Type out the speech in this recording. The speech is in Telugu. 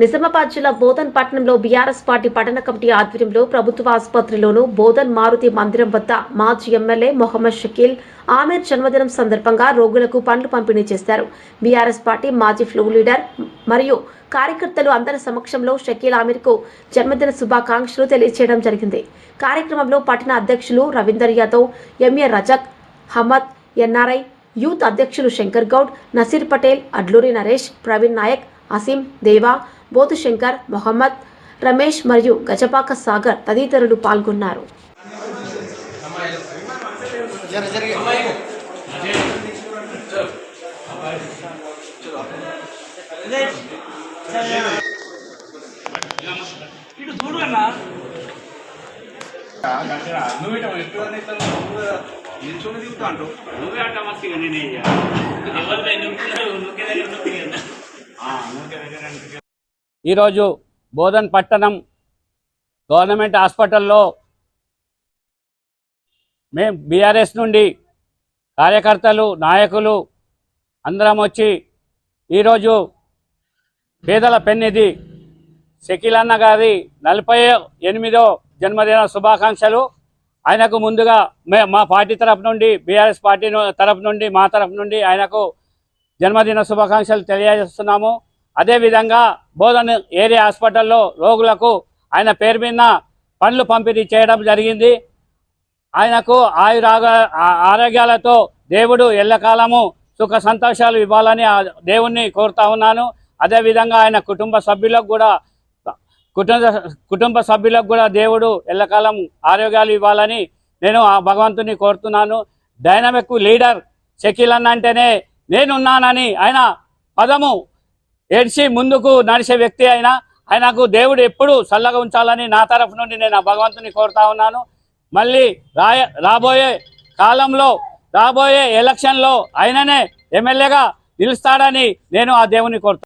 నిజామాబాద్ జిల్లా బోధన్ పట్టణంలో బీఆర్ఎస్ పార్టీ పట్టణ కమిటీ ఆధ్వర్యంలో ప్రభుత్వ ఆసుపత్రిలోను బోధన్ మారుతి మందిరం వద్ద మాజీ ఎమ్మెల్యే మొహమ్మద్ షకీల్ ఆమీర్ జన్మదినం సందర్భంగా రోగులకు పండ్లు పంపిణీ చేశారు. బీఆర్ఎస్ పార్టీ మాజీ ఫ్లో లీడర్ మరియు కార్యకర్తలు అందరి సమక్షంలో షకీల్ ఆమీర్కు జన్మదిన శుభాకాంక్షలు తెలియజేయడం జరిగింది. కార్యక్రమంలో పట్టణ అధ్యక్షులు Ravinder Yadav MA Razak Hamad NRI youth అధ్యక్షులు శంకర్ గౌడ్ నసీర్ పటేల్ అడ్లూరి నరేష్ ప్రవీణ్ నాయక్ అసీం దేవా బోతు శంకర్ మొహమ్మద్ రమేష్ మరియు గజపాక సాగర్ తదితరులు పాల్గొన్నారు. ఇటు చూడు నువ్వే అంట మస్తుగా నేనే ఎవరిపై నువ్వు నువ్వుకే దగ్గర నొప్పి ఈరోజు బోధన్ పట్టణం గవర్నమెంట్ హాస్పిటల్లో మేం బీఆర్ఎస్ నుండి కార్యకర్తలు నాయకులు అందరం వచ్చి ఈరోజు పేదల పెన్నిధి షకీల్ గారి నలభై ఎనిమిదో జన్మదిన శుభాకాంక్షలు. ఆయనకు ముందుగా మే మా పార్టీ తరపు నుండి బీఆర్ఎస్ పార్టీ తరఫు నుండి మా తరపు నుండి ఆయనకు జన్మదిన శుభాకాంక్షలు తెలియజేస్తున్నాము. అదేవిధంగా బోధన్ ఏరియా హాస్పిటల్లో రోగులకు ఆయన పేరు మీద పండ్లు పంపిణీ చేయడం జరిగింది. ఆయనకు ఆయురాగ ఆరోగ్యాలతో దేవుడు ఎల్లకాలము సుఖ సంతోషాలు ఇవ్వాలని దేవుణ్ణి కోరుతా ఉన్నాను. అదేవిధంగా ఆయన కుటుంబ సభ్యులకు కూడా కుటుంబ కుటుంబ సభ్యులకు కూడా దేవుడు ఎల్లకాలం ఆరోగ్యాలు ఇవ్వాలని నేను ఆ భగవంతుని కోరుతున్నాను. డైనమిక్ లీడర్ షకీల్ అన్న అంటేనే నేనున్నానని ఆయన పదము ఏడ్చి ముందుకు నడిచే వ్యక్తి అయినా ఆయనకు దేవుడు ఎప్పుడు చల్లగా ఉంచాలని నా తరఫు నుండి నేను భగవంతుని కోరుతా ఉన్నాను. మళ్ళీ రాయ రాబోయే కాలంలో రాబోయే ఎలక్షన్లో ఆయననే ఎమ్మెల్యేగా నిలుస్తాడని నేను ఆ దేవుని కోరుతాను